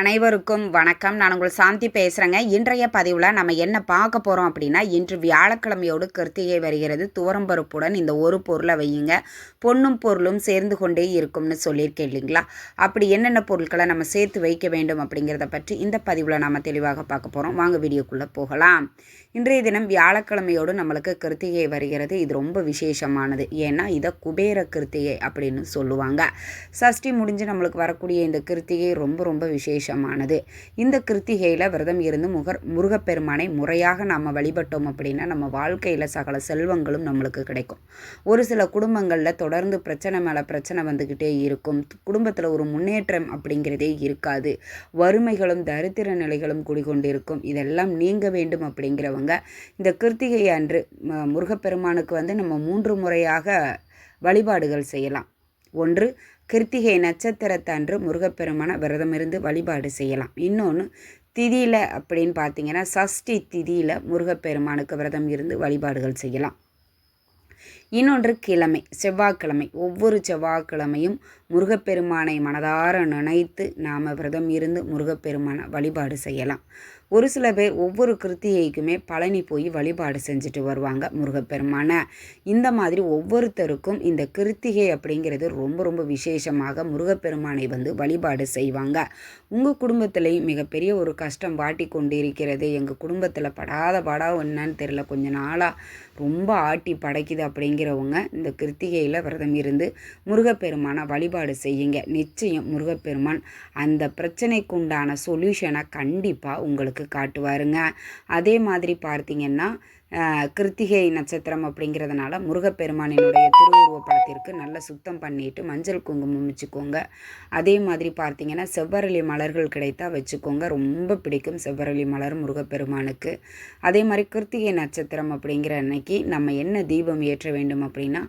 அனைவருக்கும் வணக்கம். நான் உங்கள் சாந்தி பேசுகிறேங்க இன்றைய பதிவில் நம்ம என்ன பார்க்க போகிறோம் அப்படின்னா இன்று வியாழக்கிழமையோடு கிருத்திகை வருகிறது. துவரம்பருப்புடன் இந்த ஒரு பொருளை வையுங்க. பொண்ணும் பொருளும் சேர்ந்து கொண்டே இருக்கும்னு சொல்லியிருக்கேன் இல்லைங்களா? அப்படி என்னென்ன பொருட்களை நம்ம சேர்த்து வைக்க வேண்டும் அப்படிங்கிறத பற்றி இந்த பதிவில் நம்ம தெளிவாக பார்க்க போகிறோம் வாங்க வீடியோக்குள்ளே போகலாம். இன்றைய தினம் வியாழக்கிழமையோடு நம்மளுக்கு கிருத்திகை வருகிறது. இது ரொம்ப விசேஷமானது. ஏன்னா இதை குபேர கிருத்திகை அப்படின்னு சொல்லுவாங்க. சஷ்டி முடிஞ்சு நம்மளுக்கு வரக்கூடிய இந்த கிருத்திகை ரொம்ப ரொம்ப விசேஷமானது. இந்த கிருத்திகையில் விரதம் இருந்து முகர் முருகப்பெருமானை முறையாக நம்ம வழிபட்டோம் அப்படின்னா நம்ம வாழ்க்கையில் சகல செல்வங்களும் நம்மளுக்கு கிடைக்கும். ஒரு சில குடும்பங்களில் தொடர்ந்து பிரச்சனை மேலே பிரச்சனை வந்துக்கிட்டே இருக்கும். குடும்பத்தில் ஒரு முன்னேற்றம் அப்படிங்கிறதே இருக்காது. வறுமைகளும் தரித்திர நிலைகளும் குடிகொண்டிருக்கும். இதெல்லாம் நீங்க வேண்டும் அப்படிங்கிறவங்க இந்த கிருத்திகை அன்று முருகப்பெருமானுக்கு வந்து நம்ம மூன்று முறையாக வழிபாடுகள் செய்யலாம். ஒன்று கிருத்திகை நட்சத்திரத்தன்று முருகப்பெருமானை விரதமிருந்து வழிபாடு செய்யலாம். இன்னொன்று திதியில் அப்படின்னு பார்த்தீங்கன்னா சஷ்டி திதியில் முருகப்பெருமானுக்கு விரதம் இருந்து வழிபாடுகள் செய்யலாம். இன்னொன்று கிழமை செவ்வாய்க்கிழமை. ஒவ்வொரு செவ்வாய்க்கிழமையும் முருகப்பெருமானை மனதார நினைத்து நாம் விரதம் இருந்து முருகப்பெருமானை வழிபாடு செய்யலாம். ஒரு சில பேர் ஒவ்வொரு கிருத்திகைக்குமே பழனி போய் வழிபாடு செஞ்சுட்டு வருவாங்க முருகப்பெருமானை. இந்த மாதிரி ஒவ்வொருத்தருக்கும் இந்த கிருத்திகை அப்படிங்கிறது ரொம்ப ரொம்ப விசேஷமாக முருகப்பெருமானை வந்து வழிபாடு செய்வாங்க. உங்கள் குடும்பத்திலையும் மிகப்பெரிய ஒரு கஷ்டம் வாட்டி கொண்டு இருக்கிறது எங்கள் குடும்பத்தில் படாத பாடா என்னன்னு தெரில கொஞ்ச நாளாக ரொம்ப ஆட்டி படைக்குது அப்படிங்கிறவங்க இந்த கிருத்திகையில் விரதம் இருந்து முருகப்பெருமானை வழிபாடு செய்யுங்க. நிச்சயம் முருகப்பெருமான் அந்த பிரச்சனைக்கு உண்டான சொல்யூஷனை கண்டிப்பாக உங்களுக்கு காட்டுவாருங்க. அதே மாதிரி பார்த்தீங்கன்னா கிருத்திகை நட்சத்திரம் அப்படிங்கிறதுனால முருகப்பெருமானினுடைய திருவுருவ படத்திற்கு நல்லா சுத்தம் பண்ணிட்டு மஞ்சள் குங்குமம் வச்சுக்கோங்க. அதே மாதிரி பார்த்தீங்கன்னா செவ்வரளி மலர்கள் கிடைத்தா வச்சுக்கோங்க. ரொம்ப பிடிக்கும் செவ்வரளி மலர் முருகப்பெருமானுக்கு. அதே மாதிரி கிருத்திகை நட்சத்திரம் அப்படிங்கிற அன்னைக்கு நம்ம என்ன தீபம் ஏற்ற வேண்டும் அப்படின்னா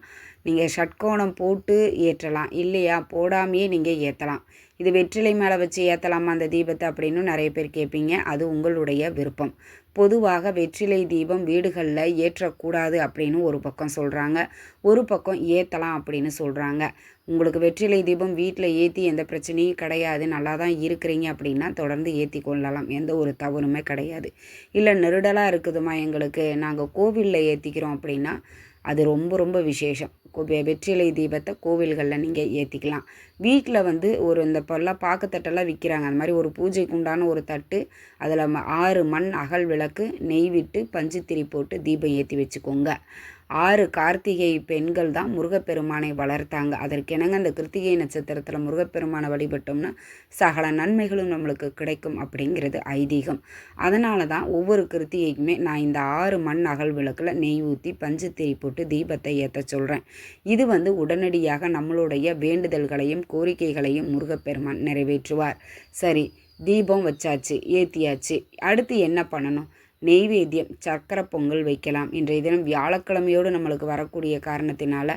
நீங்கள் ஷட்கோணம் போட்டு ஏற்றலாம். இல்லையா? போடாமையே நீங்கள் ஏற்றலாம் இது வெற்றிலை மேலே வச்சு ஏற்றலாமா அந்த தீபத்தை அப்படின்னு நிறைய பேர் கேட்பீங்க. அது உங்களுடைய விருப்பம். பொதுவாக வெற்றிலை தீபம் வீடுகளில் ஏற்றக்கூடாது அப்படின்னு ஒரு பக்கம் சொல்கிறாங்க ஒரு பக்கம் ஏற்றலாம் அப்படின்னு சொல்கிறாங்க உங்களுக்கு வெற்றிலை தீபம் வீட்டில் ஏற்றி எந்த பிரச்சனையும் கிடையாது. நல்லா தான் இருக்கிறீங்க அப்படின்னா தொடர்ந்து ஏற்றி கொள்ளலாம். எந்த ஒரு தவறுமே கிடையாது. இல்லை நெருடலாக இருக்குதுமா எங்களுக்கு? நாங்கள் கோவிலில் ஏற்றிக்கிறோம் அப்படின்னா அது ரொம்ப ரொம்ப விசேஷம். வெற்றிலை தீபத்தை கோவில்களில் நீங்கள் ஏற்றிக்கலாம் வீட்டில் வந்து ஒரு இந்த இப்போல்லாம் பாக்குத்தட்டெல்லாம் விற்கிறாங்க அந்த மாதிரி ஒரு பூஜைக்கு உண்டான ஒரு தட்டு அதில் ஆறு மண் அகல் விளக்கு நெய் விட்டு பஞ்சுத்திரி போட்டு தீபம் ஏற்றி வச்சுக்கோங்க. ஆறு கார்த்திகை பெண்கள் தான் முருகப்பெருமானை வளர்த்தாங்க. அதற்கெனங்க அந்த கிருத்திகை நட்சத்திரத்தில் முருகப்பெருமானை வழிபட்டோம்னா சகல நன்மைகளும் நம்மளுக்கு கிடைக்கும் அப்படிங்கிறது ஐதீகம். அதனால தான் ஒவ்வொரு கிருத்திகைக்குமே நான் இந்த ஆறு மண் அகல் விளக்கில் நெய் ஊற்றி பஞ்சுத்திரி போட்டு தீபத்தை ஏற்ற சொல்கிறேன் இது வந்து உடனடியாக நம்மளுடைய வேண்டுதல்களையும் கோரிக்கைகளையும் முருகப்பெருமான் நிறைவேற்றுவார். சரி தீபம் வச்சாச்சு ஏற்றியாச்சு அடுத்து என்ன பண்ணணும்? நெய்வேத்தியம் சர்க்கரை பொங்கல் வைக்கலாம். இன்றைய தினம் வியாழக்கிழமையோடு நம்மளுக்கு வரக்கூடிய காரணத்தினால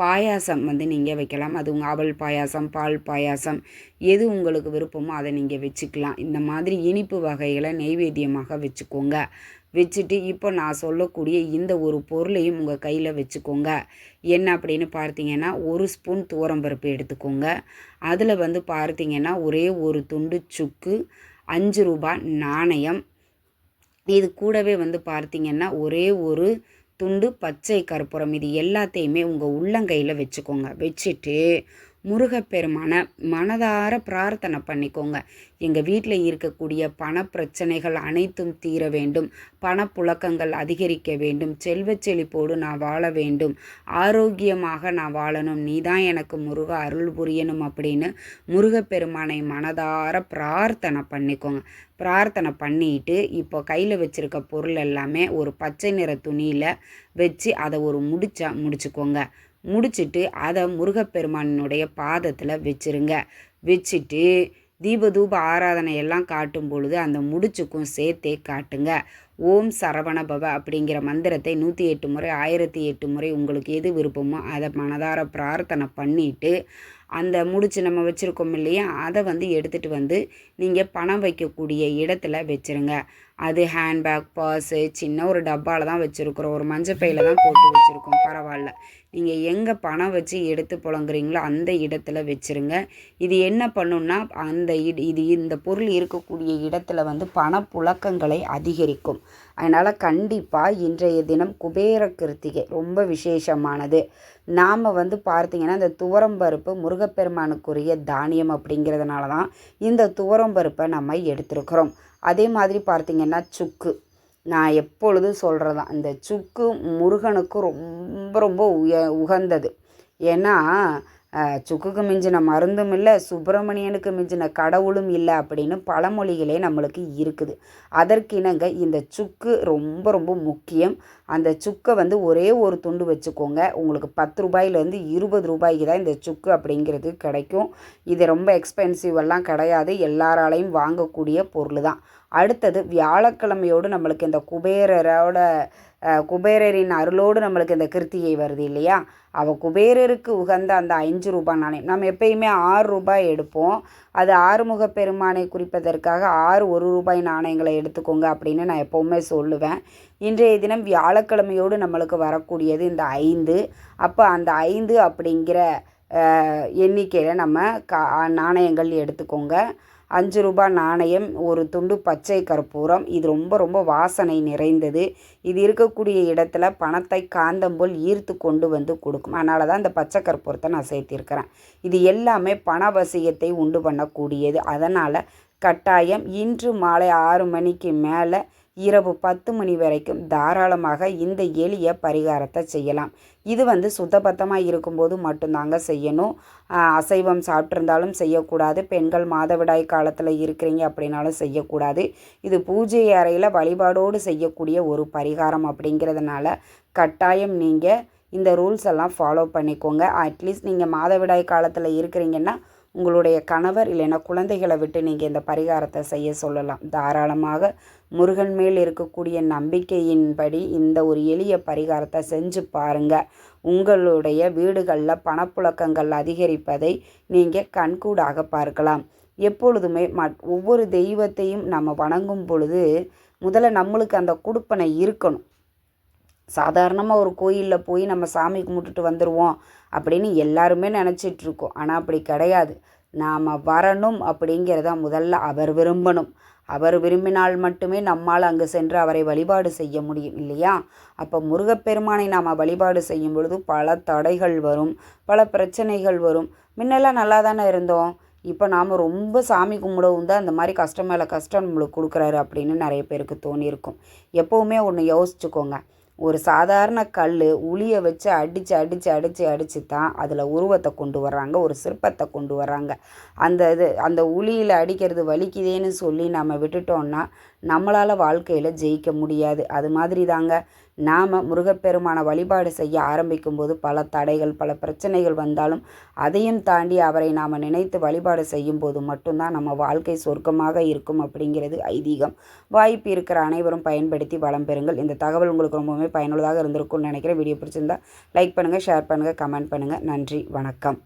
பாயாசம் வந்து நீங்கள் வைக்கலாம். அது உங்கள் அவல் பாயாசம் பால் பாயாசம் எது உங்களுக்கு விருப்பமோ அதை நீங்கள் வச்சுக்கலாம். இந்த மாதிரி இனிப்பு வகைகளை நெய்வேத்தியமாக வச்சுக்கோங்க. வச்சுட்டு இப்போ நான் சொல்லக்கூடிய இந்த ஒரு பொருளையும் உங்கள் கையில் வச்சுக்கோங்க. என்ன அப்படின்னு பார்த்தீங்கன்னா ஒரு ஸ்பூன் துவரம்பருப்பு எடுத்துக்கோங்க. அதில் வந்து பார்த்தீங்கன்னா ஒரே ஒரு துண்டு சுக்கு அஞ்சு ரூபாய் நாணயம். இது கூடவே வந்து பார்த்தீங்கன்னா ஒரே ஒரு துண்டு பச்சை கற்பூரம். இது எல்லாத்தையுமே உங்கள் உள்ளங்கையில் வச்சுக்கோங்க. வச்சுட்டு முருகப்பெருமான மனதார பிரார்த்தனை பண்ணிக்கோங்க. எங்கள் வீட்டில் இருக்கக்கூடிய பண பிரச்சனைகள் அனைத்தும் தீர வேண்டும். பணப்புழக்கங்கள் அதிகரிக்க வேண்டும். செல்வ செழிப்போடு நான் வாழ வேண்டும். ஆரோக்கியமாக நான் வாழணும். நீ தான் எனக்கு முருக அருள் புரியணும் அப்படின்னு முருகப்பெருமானை மனதார பிரார்த்தனை பண்ணிக்கோங்க. பிரார்த்தனை பண்ணிட்டு இப்போ கையில் வச்சுருக்க பொருள் எல்லாமே ஒரு பச்சை நிற துணியில் வச்சு அதை ஒரு முடிச்சா முடிச்சுக்கோங்க. முடிச்சுட்டு அதை முருகப்பெருமானுடைய பாதத்தில் வச்சிருங்க. வச்சுட்டு தீபதூப ஆராதனை எல்லாம் காட்டும் பொழுது அந்த முடிச்சுக்கும் சேர்த்தே காட்டுங்க. ஓம் சரவண பவ அப்படிங்கிற மந்திரத்தை நூற்றி எட்டு முறை ஆயிரத்தி எட்டு முறை உங்களுக்கு எது விருப்பமோ அதை மனதார பிரார்த்தனை பண்ணிட்டு அந்த முடிச்சு நம்ம வச்சுருக்கோம் இல்லையா? அதை வந்து எடுத்துகிட்டு வந்து நீங்கள் பணம் வைக்கக்கூடிய இடத்துல வச்சுருங்க. அது ஹேண்ட்பேக் பர்ஸு சின்ன ஒரு டப்பாவில் தான் வச்சுருக்குறோம். ஒரு மஞ்சள் பையில் தான் போட்டு வச்சுருக்கோம். பரவாயில்ல. நீங்கள் எங்கே பணம் வச்சு எடுத்து புழங்குறீங்களோ அந்த இடத்துல வச்சுருங்க. இது என்ன பண்ணுன்னா அந்த இடு இது இந்த பொருள் இருக்கக்கூடிய இடத்துல வந்து பணப்புழக்கங்களை அதிகரிக்கும். அதனால் கண்டிப்பாக இன்றைய தினம் குபேர கிருத்திகை ரொம்ப விசேஷமானது. நாம் வந்து பார்த்திங்கன்னா இந்த துவரம்பருப்பு முருகப்பெருமானுக்குரிய தானியம் அப்படிங்கிறதுனால தான் இந்த துவரம்பருப்பை நம்ம எடுத்திருக்கிறோம். அதே மாதிரி பார்த்திங்கன்னா சுக்கு. நான் எப்பொழுதும் சொல்கிறதான் இந்த சுக்கு முருகனுக்கு ரொம்ப ரொம்ப உய உகந்தது. ஏன்னா சுக்குக்கு மிஞ்சின மருந்தும் இல்லை சுப்பிரமணியனுக்கு மிஞ்சின கடவுளும் இல்லை அப்படின்னு பழமொழிகளே நம்மளுக்கு இருக்குது. அதற்கிணங்க இந்த சுக்கு ரொம்ப ரொம்ப முக்கியம். அந்த சுக்கை வந்து ஒரே ஒரு துண்டு வச்சுக்கோங்க. உங்களுக்கு பத்து ரூபாயிலேருந்து இருபது ரூபாய்க்கு தான் இந்த சுக்கு அப்படிங்கிறது கிடைக்கும். இது ரொம்ப எக்ஸ்பென்சிவெல்லாம் கிடையாது. எல்லாராலையும் வாங்கக்கூடிய பொருள் தான். அடுத்தது வியாழக்கிழமையோடு நம்மளுக்கு இந்த குபேரரோட குபேரரின் அருளோடு நம்மளுக்கு இந்த கிருத்திகை வருது இல்லையா? அவள் குபேரருக்கு உகந்த அந்த அஞ்சு ரூபாய் நாணயம். நம்ம எப்பயுமே ஆறு ரூபாய் எடுப்போம். அது ஆறுமுக பெருமானை குறிப்பதற்காக ஆறு ஒரு ரூபாய் நாணயங்களை எடுத்துக்கோங்க அப்படின்னு நான் எப்போவுமே சொல்லுவேன். இன்றைய தினம் வியாழக்கிழமையோடு நம்மளுக்கு வரக்கூடியது இந்த ஐந்து. அப்போ அந்த ஐந்து அப்படிங்கிற எண்ணிக்கையில் நம்ம கா நாணயங்கள் எடுத்துக்கோங்க. அஞ்சு ரூபாய் நாணயம் ஒரு துண்டு பச்சை கற்பூரம். இது ரொம்ப ரொம்ப வாசனை நிறைந்தது. இது இருக்கக்கூடிய இடத்துல பணத்தை காந்தம் போல் ஈர்த்து கொண்டு வந்து கொடுக்கும். அதனால தான் இந்த பச்சை கற்பூரத்தை நான் சேர்த்திருக்கிறேன். இது எல்லாமே பணவசியத்தை உண்டு பண்ணக்கூடியது. அதனால் கட்டாயம் இன்று மாலை ஆறு மணிக்கு மேலே இரவு பத்து மணி வரைக்கும் தாராளமாக இந்த எளிய பரிகாரத்தை செய்யலாம். இது வந்து சுத்தபத்தமாக இருக்கும்போது மட்டும்தாங்க செய்யணும். அசைவம் சாப்பிட்ருந்தாலும் செய்யக்கூடாது. பெண்கள் மாதவிடாய் காலத்தில் இருக்கிறீங்க அப்படின்னாலும் செய்யக்கூடாது. இது பூஜை அறையில் வழிபாடோடு செய்யக்கூடிய ஒரு பரிகாரம் அப்படிங்கிறதுனால கட்டாயம் நீங்கள் இந்த ரூல்ஸ் எல்லாம் ஃபாலோ பண்ணிக்கோங்க. அட்லீஸ்ட் நீங்கள் மாதவிடாய் காலத்தில் இருக்கிறீங்கன்னா உங்களுடைய கணவர் இல்லைன்னா குழந்தைகளை விட்டு நீங்கள் இந்த பரிகாரத்தை செய்ய சொல்லலாம். தாராளமாக முருகன் மேல் இருக்கக்கூடிய நம்பிக்கையின்படி இந்த ஒரு எளிய பரிகாரத்தை செஞ்சு பாருங்கள் உங்களுடைய வீடுகளில் பணப்புழக்கங்கள் அதிகரிப்பதை நீங்கள் கண்கூடாக பார்க்கலாம். எப்பொழுதுமே ம ஒவ்வொரு தெய்வத்தையும் நம்ம வணங்கும் பொழுது முதல்ல நம்மளுக்கு அந்த கொடுப்பனை இருக்கணும். சாதாரணமாக ஒரு கோயிலில் போய் நம்ம சாமி கும்பிட்டுட்டு வந்துடுவோம் அப்படின்னு எல்லாருமே நினச்சிட்ருக்கோம். ஆனால் அப்படி கிடையாது. நாம் வரணும் அப்படிங்கிறத முதல்ல அவர் விரும்பணும். அவர் விரும்பினால் மட்டுமே நம்மால் அங்கு சென்று அவரை வழிபாடு செய்ய முடியும் இல்லையா? அப்போ முருகப்பெருமானை நாம் வழிபாடு செய்யும் பொழுது பல தடைகள் வரும் பல பிரச்சனைகள் வரும். முன்னெல்லாம் நல்லா தானே இருந்தோம். இப்போ நாம் ரொம்ப சாமி கும்பிடவும் தான் இந்த மாதிரி கஷ்டம் மேலே கஷ்டம் நம்மளுக்கு கொடுக்குறாரு அப்படின்னு நிறைய பேருக்கு தோணியிருக்கும். எப்போவுமே ஒன்று யோசிச்சுக்கோங்க. ஒரு சாதாரண கல் உளியை வச்சு அடித்து அடித்து அடித்து அடித்து தான் அதில் உருவத்தை கொண்டு வர்றாங்க ஒரு சிற்பத்தை கொண்டு வர்றாங்க. அந்த இது அந்த உளியில் அடிக்கிறது வலிக்குதேன்னு சொல்லி நம்ம விட்டுட்டோம்னா நம்மளால் வாழ்க்கையில் ஜெயிக்க முடியாது. அது மாதிரி தாங்க நாம் முருகப்பெருமான வழிபாடு செய்ய ஆரம்பிக்கும்போது பல தடைகள் பல பிரச்சனைகள் வந்தாலும் அதையும் தாண்டி அவரை நாம் நினைத்து வழிபாடு செய்யும்போது மட்டும்தான் நம்ம வாழ்க்கை சொர்க்கமாக இருக்கும் அப்படிங்கிறது ஐதீகம். வாய்ப்பு இருக்கிற அனைவரும் பயன்படுத்தி வளம் பெறுங்கள். இந்த தகவல் உங்களுக்கு ரொம்பவுமே பயனுள்ளதாக இருந்திருக்கும்னு நினைக்கிறேன். வீடியோ பிடிச்சிருந்தா லைக் பண்ணுங்கள் ஷேர் பண்ணுங்கள் கமெண்ட் பண்ணுங்கள் நன்றி வணக்கம்.